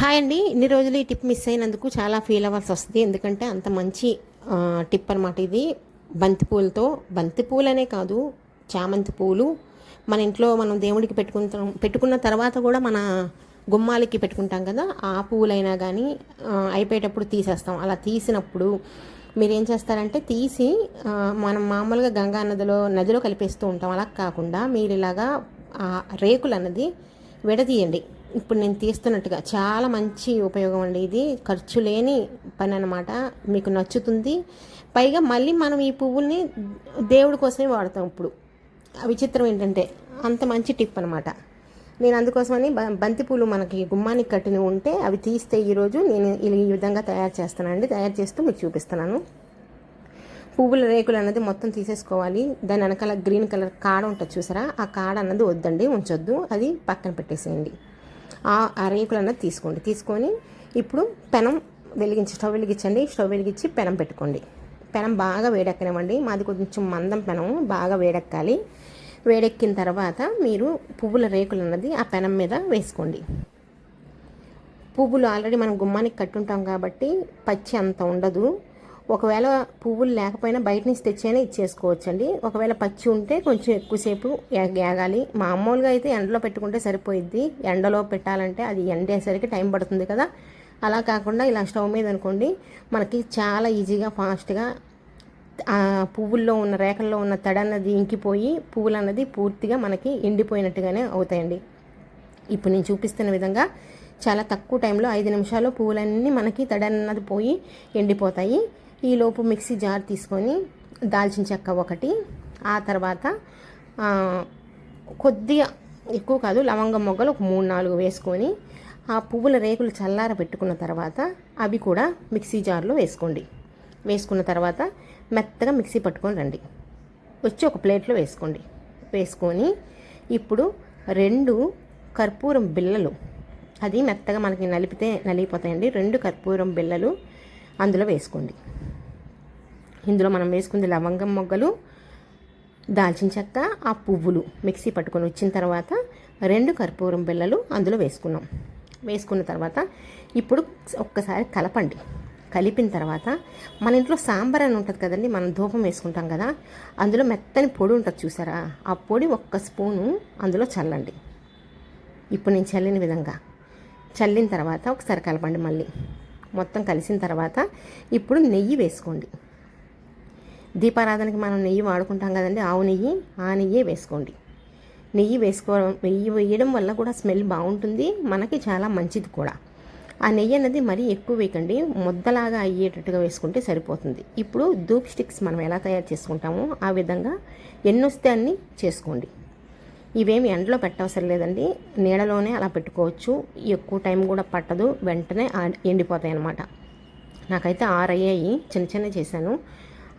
Hi అండి. ఇన్ని రోజులు ఈ టిప్ మిస్ అయినందుకు చాలా ఫీల్ అవ్వాల్సి వస్తుంది. ఎందుకంటే అంత మంచి టిప్ అనమాట ఇది. బంతి పూలతో బంతి పూలనే కాదు చామంతి పూలు. మన ఇంట్లో మనం దేవుడికి పెట్టుకుంటాం పెట్టుకున్న తర్వాత కూడా మన గుమ్మాలకి పెట్టుకుంటాం కదా ఆ పూలైనా కానీ అయిపోయేటప్పుడు తీసేస్తాం. అలా తీసినప్పుడు మీరు ఏం చేస్తారంటే తీసి మనం మామూలుగా గంగా నదిలో నదిలో కలిపేస్తూ ఉంటాం. అలా కాకుండా మీరు ఇలాగా ఆ రేకులు అన్నది విడదీయండి. ఇప్పుడు నేను తీస్తున్నట్టుగా చాలా మంచి ఉపయోగం అండి ఇది. ఖర్చు లేని పని అనమాట మీకు నచ్చుతుంది. పైగా మళ్ళీ మనం ఈ పువ్వుల్ని దేవుడి కోసమే వాడతాం ఇప్పుడు. విచిత్రం ఏంటంటే అంత మంచి టిప్ అనమాట నేను అందుకోసమని బ- బంతి పూలు మనకి గుమ్మానికి కట్టినవి ఉంటే అవి తీస్తే ఈరోజు నేను ఇలా ఈ విధంగా తయారు చేస్తానండి. తయారు చేస్తూ మీకు చూపిస్తున్నాను. పువ్వుల రేకులు అన్నది మొత్తం తీసేసుకోవాలి. దాని వెనకాల గ్రీన్ కలర్ కాడ ఉంటుంది చూసారా? ఆ కాడ అన్నది వద్దండి ఉంచొద్దు. అది పక్కన పెట్టేసేయండి. ఆ ఆ తీసుకోండి. తీసుకొని ఇప్పుడు పెనం వెలిగించి స్టవ్ వెలిగించండి. స్టవ్ వెలిగించి పెనం పెట్టుకోండి. పెనం బాగా వేడెక్కనివ్వండి. మాది కొంచెం మందం పెనం బాగా వేడెక్కాలి. వేడెక్కిన తర్వాత మీరు పువ్వుల రేకులు అన్నది ఆ పెనం మీద వేసుకోండి. పువ్వులు ఆల్రెడీ మనం గుమ్మానికి కట్టుంటాం కాబట్టి పచ్చి అంత ఉండదు. ఒకవేళ పువ్వులు లేకపోయినా బయట నుంచి తెచ్చైనా ఇచ్చేసుకోవచ్చండి. ఒకవేళ పచ్చి ఉంటే కొంచెం ఎక్కువసేపు ఏగాలి మామూలుగా అయితే ఎండలో పెట్టుకుంటే సరిపోయిద్ది. ఎండలో పెట్టాలంటే అది ఎండేసరికి టైం పడుతుంది కదా. అలా కాకుండా ఇలా స్టవ్ మీద అనుకోండి మనకి చాలా ఈజీగా ఫాస్ట్గా పువ్వుల్లో ఉన్న రేఖల్లో ఉన్న తడ అన్నది ఇంకిపోయి పువ్వులు అన్నది పూర్తిగా మనకి ఎండిపోయినట్టుగానే అవుతాయండి. ఇప్పుడు నేను చూపిస్తున్న విధంగా చాలా తక్కువ టైంలో ఐదు నిమిషాల్లో పువ్వులన్నీ మనకి తడన్నది అన్నది పోయి ఎండిపోతాయి. ఈలోపు మిక్సీ జార్ తీసుకొని దాల్చిన చెక్క ఒకటి ఆ తర్వాత కొద్దిగా ఎక్కువ కాదు లవంగం మొగ్గలు ఒక మూడు నాలుగు వేసుకొని ఆ పువ్వుల రేకులు చల్లార పెట్టుకున్న తర్వాత అవి కూడా మిక్సీ జార్లో వేసుకోండి. వేసుకున్న తర్వాత మెత్తగా మిక్సీ పట్టుకొని రండి. వచ్చి ఒక ప్లేట్లో వేసుకోండి. వేసుకొని ఇప్పుడు రెండు కర్పూరం బిళ్ళలు అది మెత్తగా మనకి నలిపితే నలిగిపోతాయండి. రెండు కర్పూరం బిళ్ళలు అందులో వేసుకోండి. ఇందులో మనం వేసుకుంది లవంగం మొగ్గలు దాల్చిన చెక్క ఆ పువ్వులు మిక్సీ పట్టుకొని వచ్చిన తర్వాత రెండు కర్పూరం బిళ్ళలు అందులో వేసుకున్నాం. వేసుకున్న తర్వాత ఇప్పుడు ఒక్కసారి కలపండి. కలిపిన తర్వాత మన ఇంట్లో సాంబార్ అని ఉంటుంది కదండి మనం ధూపం వేసుకుంటాం కదా అందులో మెత్తని పొడి ఉంటుంది చూసారా? ఆ పొడి ఒక్క స్పూను అందులో చల్లండి. ఇప్పుడు నేను చల్లిన విధంగా. చల్లిన తర్వాత ఒకసారి కలపండి మళ్ళీ. మొత్తం కలిసిన తర్వాత ఇప్పుడు నెయ్యి వేసుకోండి. దీపారాధనకి మనం నెయ్యి వాడుకుంటాం కదండి ఆవు నెయ్యి ఆ నెయ్యే వేసుకోండి. నెయ్యి వేసుకోవడం నెయ్యి వేయడం వల్ల కూడా స్మెల్ బాగుంటుంది మనకి చాలా మంచిది కూడా. ఆ నెయ్యి అనేది మరీ ఎక్కువ వేయకండి ముద్దలాగా అయ్యేటట్టుగా వేసుకుంటే సరిపోతుంది. ఇప్పుడు ధూప్ స్టిక్స్ మనం ఎలా తయారు చేసుకుంటామో ఆ విధంగా ఎన్నొస్తే అన్ని చేసుకోండి. ఇవేమి ఎండలో పెట్టవసరం లేదండి నీడలోనే అలా పెట్టుకోవచ్చు ఎక్కువ టైం కూడా పట్టదు వెంటనే ఆ- ఎండిపోతాయి అన్నమాట నాకైతే ఆరు అయ్యాయి చిన్న చిన్న చేశాను.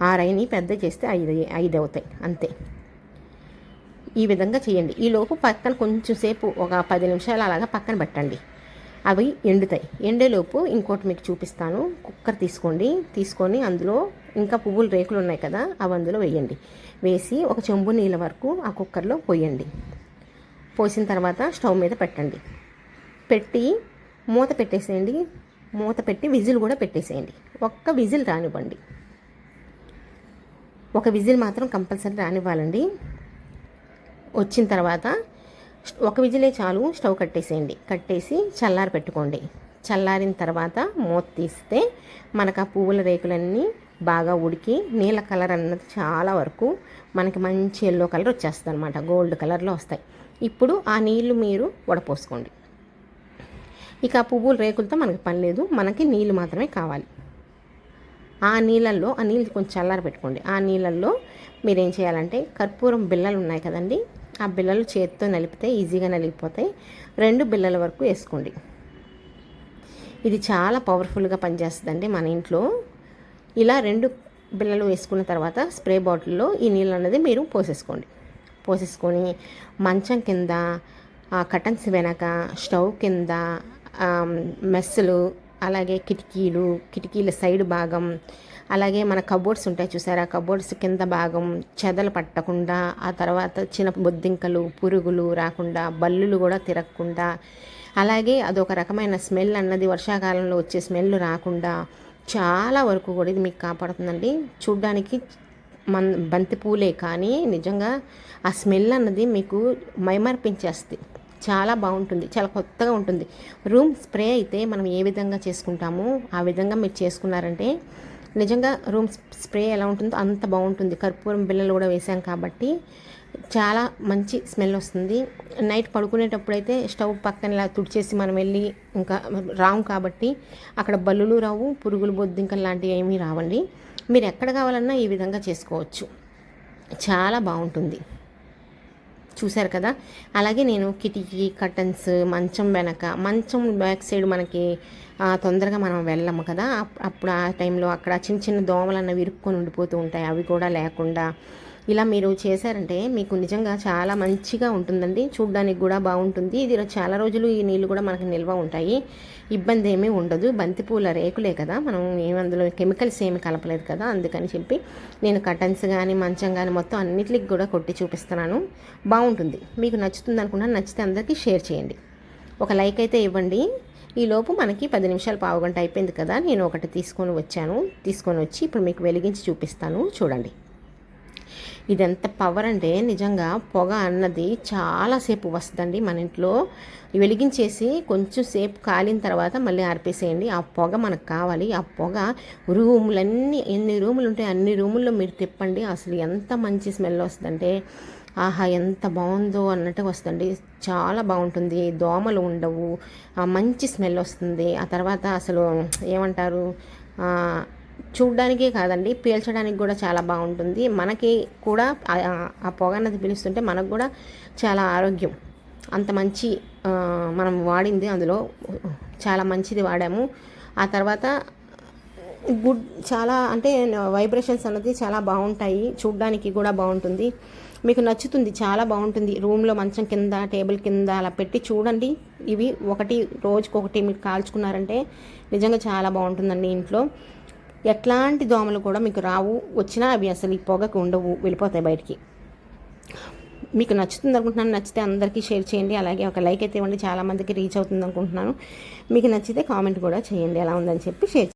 ఆరైని పెద్ద చేస్తే ఐదు ఐదు అవుతాయి అంతే. ఈ విధంగా చేయండి. ఈ లోపు పక్కన కొంచెం సేపు ఒక పది నిమిషాలు అలాగా పక్కన పెట్టండి. అవి ఎండుతాయి. ఎండేలోపు ఇంకోటి మీకు చూపిస్తాను. కుక్కర్ తీసుకోండి. తీసుకొని అందులో ఇంకా పువ్వులు రేకులు ఉన్నాయి కదా అవి అందులో వేయండి. వేసి ఒక చెంబు నీళ్ళ వరకు ఆ కుక్కర్లో పోయండి. పోసిన తర్వాత స్టవ్ మీద పెట్టండి. పెట్టి మూత పెట్టేసేయండి. మూత పెట్టి విజిల్ కూడా పెట్టేసేయండి. ఒక్క విజిల్ రానివ్వండి. ఒక విజిల్ మాత్రం కంపల్సరీ రానివ్వాలండి. వచ్చిన తర్వాత ఒక విజిలే చాలు స్టవ్ కట్టేసేయండి. కట్టేసి చల్లారి పెట్టుకోండి. చల్లారిన తర్వాత మూత తీస్తే మనకు ఆ పువ్వుల రేకులన్నీ బాగా ఉడికి నీళ్ళ కలర్ అన్నది చాలా వరకు మనకి మంచి ఎల్లో కలర్ వచ్చేస్తుంది అనమాట గోల్డ్ కలర్లో వస్తాయి. ఇప్పుడు ఆ నీళ్ళు మీరు వడపోసుకోండి. ఇక ఆ పువ్వుల రేకులతో మనకి పని లేదు. మనకి నీళ్ళు మాత్రమే కావాలి. ఆ నీళ్ళల్లో ఆ నీళ్ళు కొంచెం చల్లారి పెట్టుకోండి. ఆ నీళ్ళల్లో మీరు ఏం చేయాలంటే కర్పూరం బిళ్ళలు ఉన్నాయి కదండి ఆ బిళ్ళలు చేతితో నలిపితే ఈజీగా నలిగిపోతాయి. రెండు బిళ్ళల వరకు వేసుకోండి. ఇది చాలా పవర్ఫుల్గా పనిచేస్తుందండి మన ఇంట్లో. ఇలా రెండు బిళ్ళలు వేసుకున్న తర్వాత స్ప్రే బాటిల్లో ఈ నీళ్ళు అన్నది మీరు పోసేసుకోండి. పోసేసుకొని మంచం కింద ఆ కటన్స్ వెనక స్టవ్ కింద మెస్సులు అలాగే కిటికీలు కిటికీల సైడ్ భాగం అలాగే మన కబోర్డ్స్ ఉంటాయి చూసారా? కబోర్డ్స్ కింద భాగం చెదలు పట్టకుండా ఆ తర్వాత చిన్న బొద్దింకలు పురుగులు రాకుండా బల్లులు కూడా తిరగకుండా అలాగే అదొక రకమైన స్మెల్ అన్నది వర్షాకాలంలో వచ్చే స్మెల్ రాకుండా చాలా వరకు కూడా ఇది మీకు కాపాడుతుందండి. చూడ్డానికి మన్ బంతిపూలే కానీ నిజంగా ఆ స్మెల్ అన్నది మీకు మైమర్పించేస్తుంది చాలా బాగుంటుంది చాలా కొత్తగా ఉంటుంది. రూమ్ స్ప్రే అయితే మనం ఏ విధంగా చేసుకుంటామో ఆ విధంగా మీరు చేసుకున్నారంటే నిజంగా రూమ్ స్ప్రే ఎలా ఉంటుందో అంత బాగుంటుంది. కర్పూరం బిళ్ళలు కూడా వేసాం కాబట్టి చాలా మంచి స్మెల్ వస్తుంది. నైట్ పడుకునేటప్పుడైతే స్టవ్ పక్కన ఇలా తుడిచేసి మనం వెళ్ళి ఇంకా రాము కాబట్టి అక్కడ బల్లులు రావు పురుగులు బొద్దింకలు లాంటివి ఏమీ రావండి. మీరు ఎక్కడ కావాలన్నా ఈ విధంగా చేసుకోవచ్చు. చాలా బాగుంటుంది. చూశారు కదా? అలాగే నేను కిటికీ కర్టన్స్ మంచం వెనక మంచం బ్యాక్ సైడ్ మనకి తొందరగా మనం వెళ్ళము కదా? అప్పుడు ఆ టైంలో అక్కడ చిన్న చిన్న దోమలు అన్నవి ఇరుక్కొని ఉండిపోతూ ఉంటాయి. అవి కూడా లేకుండా ఇలా మీరు చేశారంటే మీకు నిజంగా చాలా మంచిగా ఉంటుందండి. చూడ్డానికి కూడా బాగుంటుంది. ఇది చాలా రోజులు ఈ నీళ్ళు కూడా మనకు నిల్వ ఉంటాయి. ఇబ్బంది ఏమీ ఉండదు. బంతిపూల రేకులే కదా. మనం ఏమందులో కెమికల్స్ ఏమి కలపలేదు కదా. అందుకని చెప్పి నేను కటన్స్ కానీ మంచం కానీ మొత్తం అన్నిటికి కూడా కొట్టి చూపిస్తున్నాను. బాగుంటుంది. మీకు నచ్చుతుంది అనుకున్నా నచ్చితే అందరికీ షేర్ చేయండి. ఒక లైక్ అయితే ఇవ్వండి. ఈలోపు మనకి పది నిమిషాలు పావుగంట అయిపోయింది కదా. నేను ఒకటి తీసుకొని వచ్చాను. తీసుకొని వచ్చి ఇప్పుడు మీకు వెలిగించి చూపిస్తాను. చూడండి. ఇది ఎంత పవర్ అంటే నిజంగా పొగ అన్నది చాలాసేపు వస్తుందండి మన ఇంట్లో. వెలిగించేసి కొంచెం సేపు కాలిన తర్వాత మళ్ళీ ఆర్పేసేయండి. ఆ పొగ మనకు కావాలి. ఆ పొగ రూములన్నీ ఎన్ని రూములు ఉంటాయి అన్ని రూముల్లో మీరు తిప్పండి. అసలు ఎంత మంచి స్మెల్ వస్తుందంటే ఆహా ఎంత బాగుందో అన్నట్టు వస్తుంది చాలా బాగుంటుంది. దోమలు ఉండవు. మంచి స్మెల్ వస్తుంది. ఆ తర్వాత అసలు ఏమంటారు? చూడ్డానికే కాదండి పీల్చడానికి కూడా చాలా బాగుంటుంది. మనకి కూడా ఆ పొగ అన్నది పీలుస్తుంటే మనకు కూడా చాలా ఆరోగ్యం. అంత మంచి మనం వాడింది అందులో. చాలా మంచిది వాడాము. ఆ తర్వాత గుడ్ చాలా అంటే వైబ్రేషన్స్ అన్నది చాలా బాగుంటాయి. చూడ్డానికి కూడా బాగుంటుంది. మీకు నచ్చుతుంది చాలా బాగుంటుంది. రూమ్లో మంచం కింద టేబుల్ కింద అలా పెట్టి చూడండి. ఇవి ఒకటి రోజుకొకటి మీరు కాల్చుకున్నారంటే నిజంగా చాలా బాగుంటుందండి ఇంట్లో. ఎట్లాంటి దోమలు కూడా మీకు రావు వచ్చినా అవి అసలు ఈ పొగకు ఉండవు వెళ్ళిపోతాయి బయటికి. మీకు నచ్చుతుంది అనుకుంటున్నాను నచ్చితే అందరికీ షేర్ చేయండి. అలాగే ఒక లైక్ అయితే ఇవ్వండి చాలామందికి రీచ్ అవుతుంది అనుకుంటున్నాను. మీకు నచ్చితే కామెంట్ కూడా చేయండి ఎలా ఉందని చెప్పి షేర్